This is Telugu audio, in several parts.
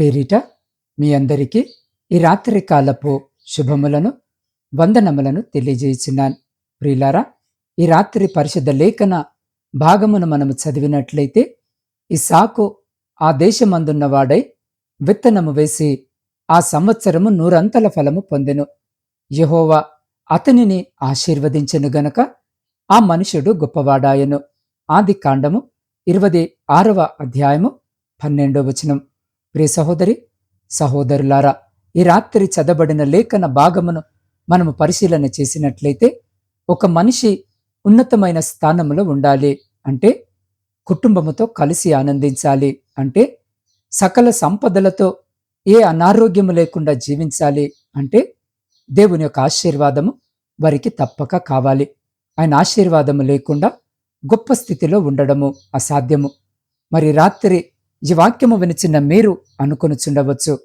పేరిట మీ అందరికీ ఈ రాత్రి కాలపు శుభములను వందనములను తెలియజేసినాను. ప్రియులారా ఈ రాత్రి పరిశుద్ధ లేఖన భాగమును మనము చదివినట్లయితే ఈ సాకు ఆ దేశమందున్నవాడై విత్తనము వేసి ఆ సంవత్సరము నూరంతల ఫలము పొందెను. యెహోవా అతనిని ఆశీర్వదించెను గనక ఆ మనుషుడు గొప్పవాడాయను. ఆది కాండము ఇరవై ఆరవ అధ్యాయము పన్నెండో వచనం. ప్రియ సహోదరి సహోదరులారా ఈ రాత్రి చదబడిన లేఖన భాగమును మనము పరిశీలన చేసినట్లయితే ఒక మనిషి ఉన్నతమైన స్థానంలో ఉండాలి అంటే కుటుంబముతో కలిసి ఆనందించాలి అంటే సకల సంపదలతో ఏ అనారోగ్యము లేకుండా జీవించాలి అంటే దేవుని యొక్క ఆశీర్వాదము వారికి తప్పక కావాలి. ఆయన ఆశీర్వాదము లేకుండా గొప్ప స్థితిలో ఉండడము అసాధ్యము. మరి రాత్రి ఈ వాక్యము వినిచిన మీరు అనుకొనుచుండవచ్చు.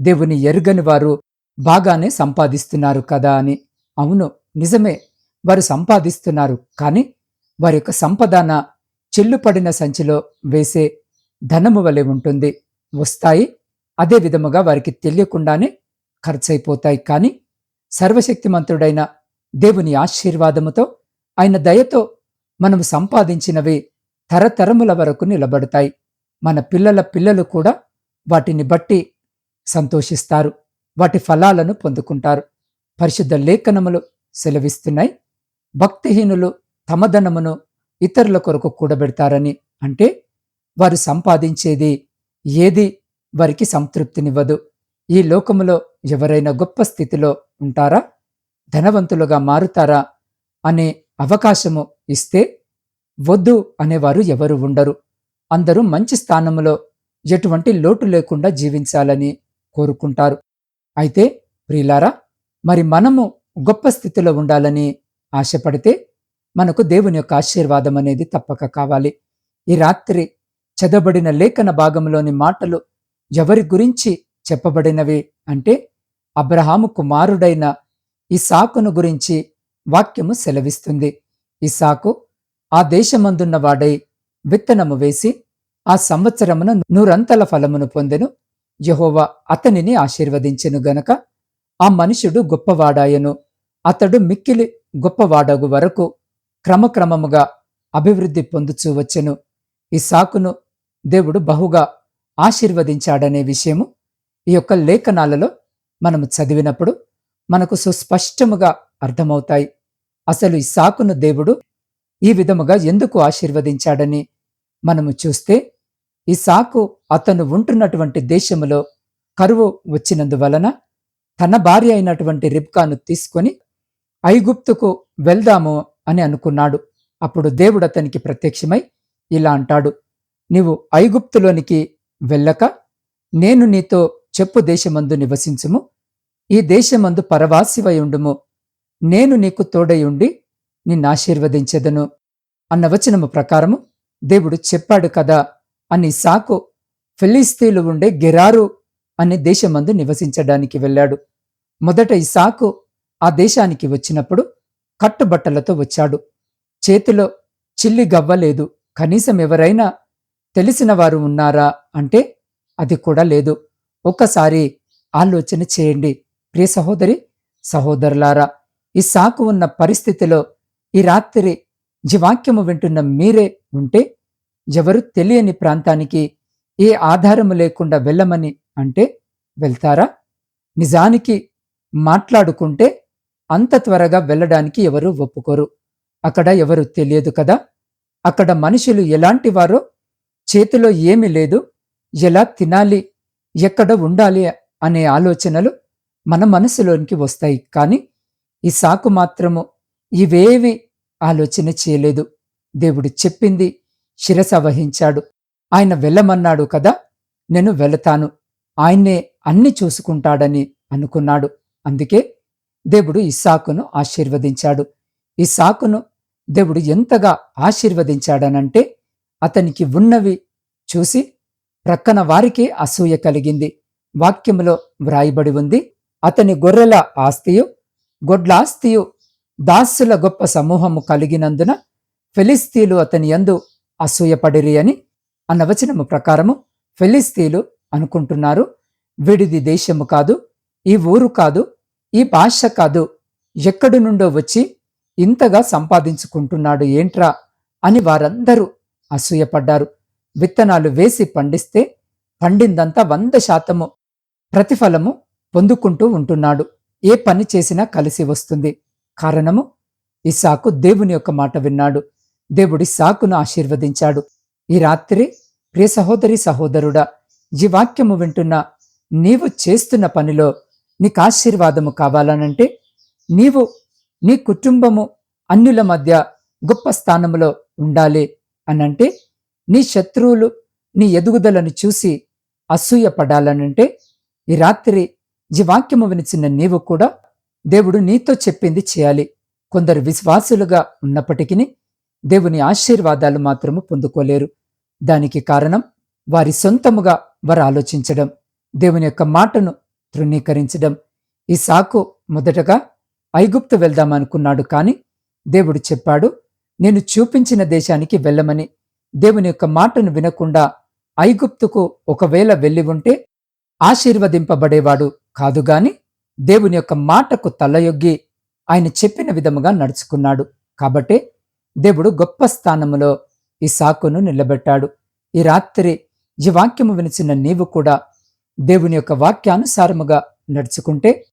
దేవుని ఎరుగని వారు బాగానే సంపాదిస్తున్నారు కదా అని. అవును నిజమే. వారు సంపాదిస్తున్నారు కానీ వారి యొక్క సంపదాన చెల్లుపడిన సంచిలో వేసే ధనము వలె ఉంటుంది. వస్తాయి అదే విధముగా వారికి తెలియకుండానే ఖర్చయిపోతాయి కానీ సర్వశక్తిమంతుడైన దేవుని ఆశీర్వాదముతో ఆయన దయతో మనము సంపాదించినవి తరతరముల వరకు నిలబడతాయి. మన పిల్లల పిల్లలు కూడా వాటిని బట్టి సంతోషిస్తారు. వాటి ఫలాలను పొందుకుంటారు. పరిశుద్ధ లేఖనములు సెలవిస్తున్నాయి. భక్తిహీనులు తమ ధనమును ఇతరుల కొరకు కూడబెడతారని అంటే వారు సంపాదించేది ఏది వారికి సంతృప్తినివ్వదు. ఈ లోకములో ఎవరైనా గొప్ప స్థితిలో ఉంటారా? ధనవంతులుగా మారుతారా? అనే అవకాశము ఇస్తే వద్దు అనేవారు ఎవరు ఉండరు. అందరూ మంచి స్థానములో ఎటువంటి లోటు లేకుండా జీవించాలని కోరుకుంటారు. అయితే ప్రియులారా మరి మనము గొప్ప స్థితిలో ఉండాలని ఆశపడితే మనకు దేవుని యొక్క ఆశీర్వాదం అనేది తప్పక కావాలి. ఈ రాత్రి చదవబడిన లేఖన భాగంలోని మాటలు ఎవరి గురించి చెప్పబడినవి అంటే అబ్రహాము కుమారుడైన ఇసాకును గురించి వాక్యము సెలవిస్తుంది. ఇసాకు ఆ దేశమందున్న వాడై విత్తనము వేసి ఆ సంవత్సరమున నూరంతల ఫలమును పొందెను. యెహోవా అతనిని ఆశీర్వదించెను గనక ఆ మనుషుడు గొప్పవాడాయను. అతడు మిక్కిలి గొప్పవాడగు వరకు క్రమక్రమముగా అభివృద్ధి పొందుచూ వచ్చెను. ఈ సాకును దేవుడు బహుగా ఆశీర్వదించాడనే విషయము ఈ యొక్క లేఖనాలలో మనము చదివినప్పుడు మనకు సుస్పష్టముగా అర్థమవుతాయి. అసలు ఈ సాకును దేవుడు ఈ విధముగా ఎందుకు ఆశీర్వదించాడని మనము చూస్తే ఈ సాకు అతను ఉంటున్నటువంటి దేశములో కరువు వచ్చినందువలన తన భార్య అయినటువంటి రిబ్కాను తీసుకొని ఐగుప్తుకు వెళ్దాము అని అనుకున్నాడు. అప్పుడు దేవుడు అతనికి ప్రత్యక్షమై ఇలా అంటాడు. నీవు ఐగుప్తులోనికి వెళ్ళక నేను నీతో చెప్పు దేశమందు నివసించుము. ఈ దేశమందు పరవాసివై ఉండుము. నేను నీకు తోడై ఉండి నిన్నాశీర్వదించెదను అన్న వచనము ప్రకారము దేవుడు చెప్పాడు కదా అని సాకు. ఫిలిస్తీన్లు ఉండే గెరారు అనే దేశమందు నివసించడానికి వెళ్ళాడు. మొదట ఇసాకు ఆ దేశానికి వచ్చినప్పుడు కట్టుబట్టలతో వచ్చాడు. చేతిలో చిల్లి గవ్వలేదు కనీసం ఎవరైనా తెలిసిన వారు ఉన్నారా అంటే అది కూడా లేదు. ఒక్కసారి ఆలోచన చేయండి. ప్రియ సహోదరి సహోదరులారా ఈ సాకు ఉన్న పరిస్థితిలో ఈ రాత్రి జీవాక్యము వింటున్న మీరే ఉంటే ఎవరు తెలియని ప్రాంతానికి ఏ ఆధారము లేకుండా వెళ్ళమని అంటే వెళ్తారా? నిజానికి మాట్లాడుకుంటే అంత త్వరగా వెళ్ళడానికి ఎవరు ఒప్పుకోరు. అక్కడ ఎవరు తెలియదు కదా? అక్కడ మనుషులు ఎలాంటి వారో చేతిలో ఏమీ లేదు. ఎలా తినాలి? ఎక్కడ ఉండాలి? అనే ఆలోచనలు మన మనసులోనికి వస్తాయి. కానీ ఈ సాకు మాత్రము ఇవేవి ఆలోచన చేయలేదు. దేవుడు చెప్పింది శిరస వహించాడు. ఆయన వెళ్ళమన్నాడు కదా నేను వెళతాను. ఆయన్నే అన్ని చూసుకుంటాడని అనుకున్నాడు. అందుకే దేవుడు ఇస్సాకును ఆశీర్వదించాడు. ఇస్సాకును దేవుడు ఎంతగా ఆశీర్వదించాడనంటే అతనికి ఉన్నవి చూసి ప్రక్కన వారికి అసూయ కలిగింది. వాక్యములో వ్రాయబడి ఉంది అతని గొర్రెల ఆస్తియు గొడ్ల ఆస్తియు దాసుల గొప్ప సమూహము కలిగినందున ఫిలిస్తీలు అతని యందు అసూయపడిరి అని అన్న వచనము ప్రకారము ఫిలిస్తీలు అనుకుంటున్నారు. వీడిది దేశము కాదు ఈ ఊరు కాదు ఈ భాష కాదు ఎక్కడి నుండో వచ్చి ఇంతగా సంపాదించుకుంటున్నాడు ఏంట్రా అని వారందరూ అసూయపడ్డారు. విత్తనాలు వేసి పండిస్తే పండిందంతా వంద శాతము ప్రతిఫలము పొందుకుంటూ ఉంటున్నాడు. ఏ పని చేసినా కలిసి వస్తుంది. కారణము? ఇసాకు దేవుని యొక్క మాట విన్నాడు. దేవుడి సాకును ఆశీర్వదించాడు. ఈ రాత్రి ప్రియ సహోదరి సహోదరుడా ఈ వాక్యము వింటున్న నీవు చేస్తున్న పనిలో నీకు ఆశీర్వాదము కావాలనంటే నీవు నీ కుటుంబము అన్యుల మధ్య గొప్ప స్థానంలో ఉండాలి అనంటే నీ శత్రువులు నీ ఎదుగుదలను చూసి అసూయ పడాలనంటే ఈ రాత్రి ఈ వాక్యము వినిచిన నీవు కూడా దేవుడు నీతో చెప్పింది చేయాలి. కొందరు విశ్వాసులుగా ఉన్నప్పటికీ దేవుని ఆశీర్వాదాలు మాత్రము పొందుకోలేరు. దానికి కారణం వారి సొంతముగా వారు ఆలోచించడం దేవుని యొక్క మాటను తృణీకరించడం. ఈ సాకు మొదటగా ఐగుప్తు వెళ్దామనుకున్నాడు కాని దేవుడు చెప్పాడు నేను చూపించిన దేశానికి వెళ్ళమని. దేవుని యొక్క మాటను వినకుండా ఐగుప్తుకు ఒకవేళ వెళ్ళి ఉంటే ఆశీర్వదింపబడేవాడు కాదుగాని దేవుని యొక్క మాటకు తలయొగ్గి ఆయన చెప్పిన విధముగా నడుచుకున్నాడు. కాబట్టే దేవుడు గొప్ప స్థానములో ఈ సాకును నిలబెట్టాడు. ఈ రాత్రి ఈ వాక్యము వినిచిన నీవు కూడా దేవుని యొక్క వాక్యానుసారముగా నడుచుకుంటే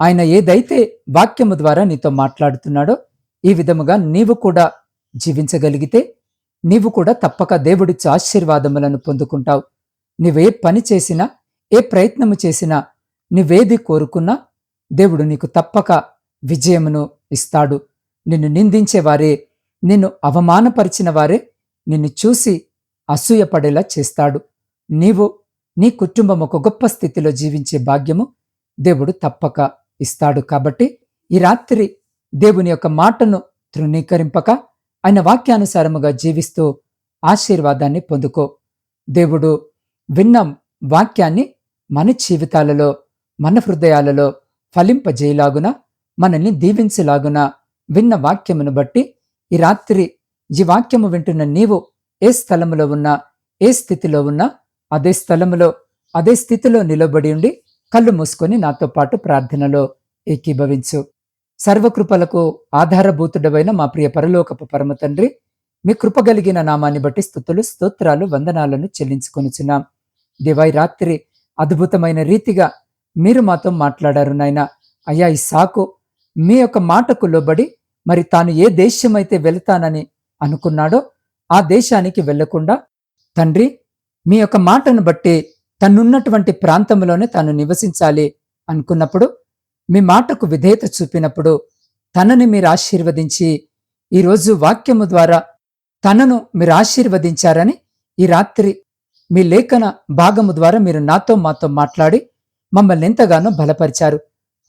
ఆయన ఏదైతే వాక్యము ద్వారా నీతో మాట్లాడుతున్నాడో ఈ విధముగా నీవు కూడా జీవించగలిగితే నీవు కూడా తప్పక దేవుడిచ్చే ఆశీర్వాదములను పొందుకుంటావు. నువ్వే పని చేసినా ఏ ప్రయత్నము చేసినా నువ్వేది కోరుకున్నా దేవుడు నీకు తప్పక విజయమును ఇస్తాడు. నిన్ను నిందించేవారే నిన్ను అవమానపరిచిన వారే నిన్ను చూసి అసూయపడేలా చేస్తాడు. నీవు నీ కుటుంబం ఒక గొప్ప స్థితిలో జీవించే భాగ్యము దేవుడు తప్పక ఇస్తాడు కాబట్టి ఈ రాత్రి దేవుని యొక్క మాటను తృణీకరింపక ఆయన వాక్యానుసారముగా జీవిస్తూ ఆశీర్వాదాన్ని పొందుకో. దేవుడు విన్న వాక్యాన్ని మన జీవితాలలో మన హృదయాలలో ఫలింపజేయలాగున మనల్ని దీవించలాగున విన్న వాక్యమును బట్టి ఈ రాత్రి ఈ వాక్యము వింటున్న నీవు ఏ స్థలములో ఉన్నా ఏ స్థితిలో ఉన్నా అదే స్థలములో అదే స్థితిలో నిలబడి ఉండి కళ్ళు మూసుకొని నాతో పాటు ప్రార్థనలో ఏకీభవించు. సర్వకృపలకు ఆధారభూతుడవైన మా ప్రియ పరలోకపు పరమ తండ్రి మీ కృపగలిగిన నామాన్ని బట్టి స్థుతులు స్తోత్రాలు వందనాలను చెల్లించుకొనిచున్నాం. దివై రాత్రి అద్భుతమైన రీతిగా మీరు మాతో మాట్లాడారు నాయన. అయ్యా ఈ సాకు మీ యొక్క మాటకు లోబడి మరి తాను ఏ దేశమైతే వెళతానని అనుకున్నాడో ఆ దేశానికి వెళ్ళకుండా తండ్రి మీ యొక్క మాటను బట్టి తనున్నటువంటి ప్రాంతంలోనే తాను నివసించాలి అనుకున్నప్పుడు మీ మాటకు విధేయత చూపినప్పుడు తనని మీరు ఆశీర్వదించి ఈరోజు వాక్యము ద్వారా తనను మీరు ఆశీర్వదించారని ఈ రాత్రి మీ లేఖన భాగము ద్వారా మీరు నాతో మాతో మాట్లాడి మమ్మల్ని ఎంతగానో బలపరిచారు.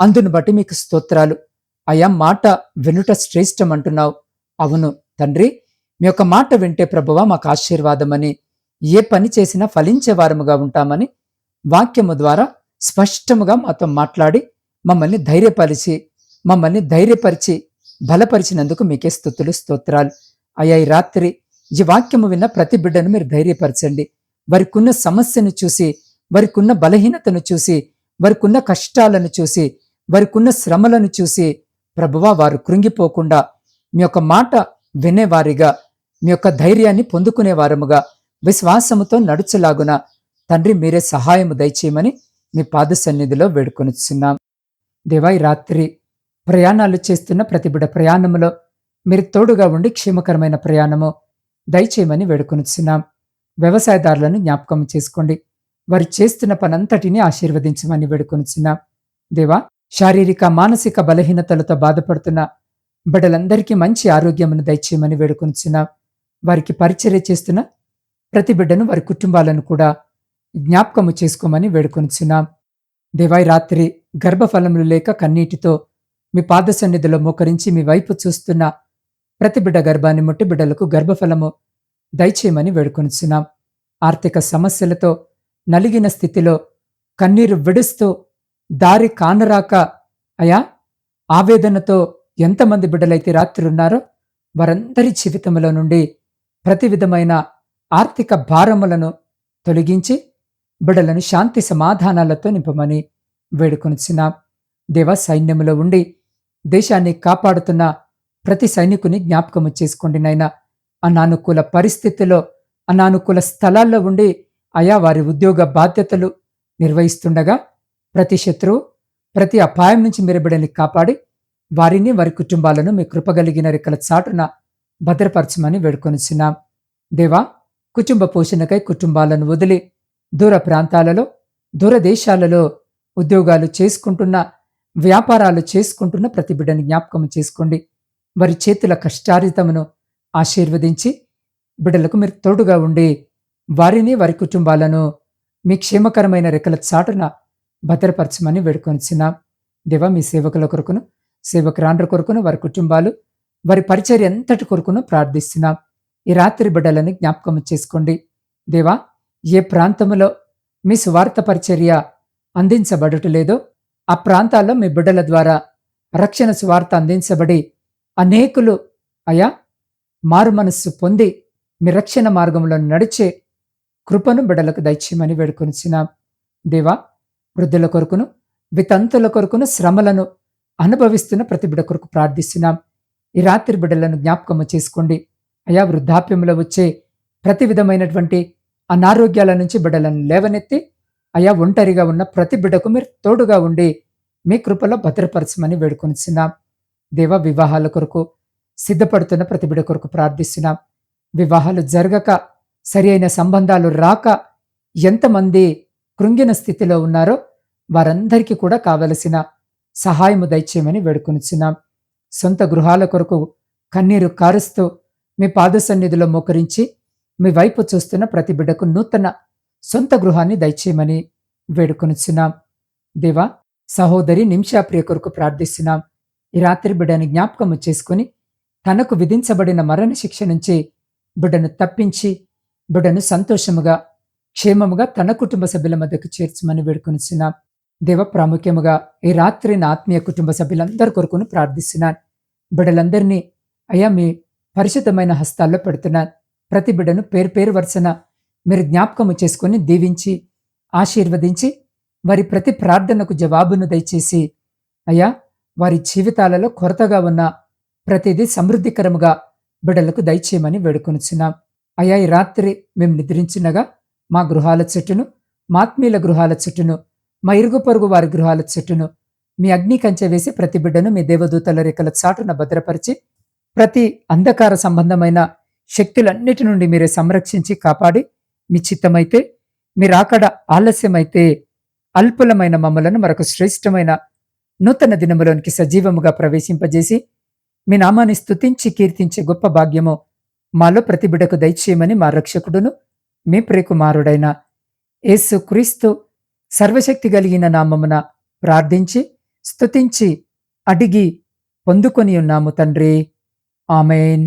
అందును బట్టి మీకు స్తోత్రాలు. అయా మాట వినుట శ్రేష్టం అంటున్నావు అవును తండ్రి మీ యొక్క మాట వింటే ప్రభువా మాకు ఆశీర్వాదమని ఏ పని చేసినా ఫలించేవారముగా ఉంటామని వాక్యము ద్వారా స్పష్టముగా మాతో మాట్లాడి మమ్మల్ని ధైర్యపరిచి మమ్మల్ని ధైర్యపరిచి బలపరిచినందుకు మీకే స్థుతులు స్తోత్రాలు. అయ్యా ఈ రాత్రి ఈ వాక్యము విన్న ప్రతి బిడ్డను మీరు ధైర్యపరచండి. వారికున్న సమస్యను చూసి వారికున్న బలహీనతను చూసి వారికున్న కష్టాలను చూసి వారికున్న శ్రమలను చూసి ప్రభువా వారు కృంగిపోకుండా మీ యొక్క మాట వినేవారిగా మీ యొక్క ధైర్యాన్ని పొందుకునేవారముగా విశ్వాసముతో నడుచులాగున తండ్రి మీరే సహాయము దయచేయమని మీ పాద సన్నిధిలో వేడుకొనిచున్నాం. దేవాయి రాత్రి ప్రయాణాలు చేస్తున్న ప్రతిబిడ ప్రయాణములో మీరు తోడుగా ఉండి క్షేమకరమైన ప్రయాణము దయచేయమని వేడుకొనిచున్నాం. వ్యవసాయదారులను జ్ఞాపకం చేసుకోండి. వారు చేస్తున్న పనంతటిని ఆశీర్వదించమని వేడుకొనిచున్నాం. దేవా శారీరక మానసిక బలహీనతలతో బాధపడుతున్న బిడ్డలందరికీ మంచి ఆరోగ్యమును దయచేయమని వేడుకొనిచున్నాం. వారికి పరిచర్య చేస్తున్న ప్రతి బిడ్డను వారి కుటుంబాలను కూడా జ్ఞాపకము చేసుకోమని వేడుకొనిచున్నాం. దేవాయి రాత్రి గర్భఫలములు లేక కన్నీటితో మీ పాద సన్నిధిలో మోకరించి మీ వైపు చూస్తున్న ప్రతి బిడ్డ గర్భాన్ని ముట్టి బిడ్డలకు గర్భఫలము దయచేయమని వేడుకొనిచున్నాం. ఆర్థిక సమస్యలతో నలిగిన స్థితిలో కన్నీరు విడుస్తూ దారి కానరాక అయా ఆవేదనతో ఎంతమంది బిడ్డలైతే రాత్రి ఉన్నారో వారందరి జీవితంలో నుండి ప్రతి విధమైన ఆర్థిక భారములను తొలగించి బిడలను శాంతి సమాధానాలతో నింపమని వేడుకొనిచున్నాం. దేవ సైన్యములో ఉండి దేశాన్ని కాపాడుతున్న ప్రతి సైనికుని జ్ఞాపకము చేసుకోండి నైనా అనానుకూల పరిస్థితుల్లో అనానుకూల స్థలాల్లో ఉండి ఆయా వారి ఉద్యోగ బాధ్యతలు నిర్వహిస్తుండగా ప్రతి శత్రువు ప్రతి అపాయం నుంచి మీరు కాపాడి వారిని వారి కుటుంబాలను మీ కృపగలిగిన రెక్కల చాటున భద్రపరచమని వేడుకొనిచున్నాం. దేవా కుటుంబ పోషణకై కుటుంబాలను వదిలి దూర ప్రాంతాలలో దూర దేశాలలో ఉద్యోగాలు చేసుకుంటున్న వ్యాపారాలు చేసుకుంటున్న ప్రతి బిడ్డని జ్ఞాపకం చేసుకోండి. వారి చేతుల కష్టారితమును ఆశీర్వదించి బిడ్డలకు మీరు తోడుగా ఉండి వారిని వారి కుటుంబాలను మీ క్షేమకరమైన రెక్కల చాటున భద్రపరచమని వేడుకొనిచున్నాం. దేవ మీ సేవకుల కొరకును సేవకురాండ్ర కొరకును వారి కుటుంబాలు వారి పరిచర్య ఎంతటి కొరకును ప్రార్థిస్తున్నాం. ఈ రాత్రి బిడ్డలను జ్ఞాపకం చేసుకోండి. దేవా ఏ ప్రాంతములో మీ స్వార్థ పరిచర్య అందించబడటలేదో ఆ ప్రాంతాల్లో మీ బిడ్డల ద్వారా రక్షణ స్వార్థ అందించబడి అనేకులు అయా మారు మనస్సు పొంది మీ రక్షణ మార్గంలో నడిచే కృపను బిడలకు దయచేయమని వేడుకొనిచిన దేవా వృద్ధుల కొరకును వితంతుల కొరకును శ్రమలను అనుభవిస్తున్న ప్రతి బిడ కొరకు ప్రార్థిస్తున్నాం. ఈ రాత్రి బిడ్డలను జ్ఞాపకము చేసుకోండి. అయా వృద్ధాప్యంలో వచ్చే ప్రతి విధమైనటువంటి అనారోగ్యాల నుంచి బిడ్డలను లేవనెత్తి అయా ఒంటరిగా ఉన్న ప్రతి బిడ్డకు మీరు తోడుగా ఉండి మీ కృపలో భద్రపరచమని వేడుకొనిచున్నాం. దేవ వివాహాల కొరకు సిద్ధపడుతున్న ప్రతి బిడ్డ కొరకు ప్రార్థిస్తున్నాం. వివాహాలు జరగక సరి అయిన సంబంధాలు రాక ఎంతమంది కృంగిన స్థితిలో ఉన్నారో వారందరికీ కూడా కావలసిన సహాయము దయచేయమని వేడుకొనిచున్నాం. సొంత గృహాల కొరకు కన్నీరు కారుస్తూ మీ పాద సన్నిధిలో మోకరించి మీ వైపు చూస్తున్న ప్రతి బిడ్డకు నూతన సొంత గృహాన్ని దయచేయమని వేడుకొనిచున్నాం. దేవా సహోదరి నిమిషాప్రియ కొరకు ప్రార్థిస్తున్నాం. ఈ రాత్రి బిడ్డని జ్ఞాపకము చేసుకుని తనకు విధించబడిన మరణ శిక్ష నుంచి బిడ్డను తప్పించి బిడ్డను సంతోషముగా క్షేమముగా తన కుటుంబ సభ్యుల మధ్యకు చేర్చమని వేడుకొనిచ్చిన దేవ ప్రాముఖ్యముగా ఈ రాత్రి నా ఆత్మీయ కుటుంబ సభ్యులందరి కొరకును ప్రార్థిస్తున్నాను. బిడ్డలందరినీ అయ్యా మీ పరిశుద్ధమైన హస్తాల్లో పెడుతున్నాను. ప్రతి బిడ్డను పేరు పేరు వరుసన మీరు జ్ఞాపకము చేసుకొని దీవించి ఆశీర్వదించి వారి ప్రతి ప్రార్థనకు జవాబును దయచేసి అయ్యా వారి జీవితాలలో కొరతగా ఉన్న ప్రతిదీ సమృద్ధికరముగా బిడ్డలకు దయచేయమని వేడుకొనిచున్నాం. అయ్యా ఈ రాత్రి మేము నిద్రించినగా మా గృహాల చెట్టును మాత్మీయుల గృహాల చెట్టును మా ఇరుగు పొరుగు వారి గృహాల చెట్టును మీ అగ్ని కంచె వేసి ప్రతి బిడ్డను మీ దేవదూతల రేఖల చాటున భద్రపరిచి ప్రతి అంధకార సంబంధమైన శక్తులన్నిటి నుండి మీరే సంరక్షించి కాపాడి మీ చిత్తమైతే మీరు అక్కడ ఆలస్యమైతే అల్పులమైన మమ్మలను మరొక శ్రేష్టమైన నూతన దినములోనికి సజీవముగా ప్రవేశింపజేసి మీ నామాన్ని స్తుతించి కీర్తించే గొప్ప భాగ్యము మాలో ప్రతి బిడకు దయచేయమని మా రక్షకుడును మీ ప్రియకుమారుడైన యేసు క్రీస్తు సర్వశక్తి కలిగిన నామమున ప్రార్థించి స్తుతించి అడిగి పొందుకొని ఉన్నాము తండ్రి. ఆమెన్.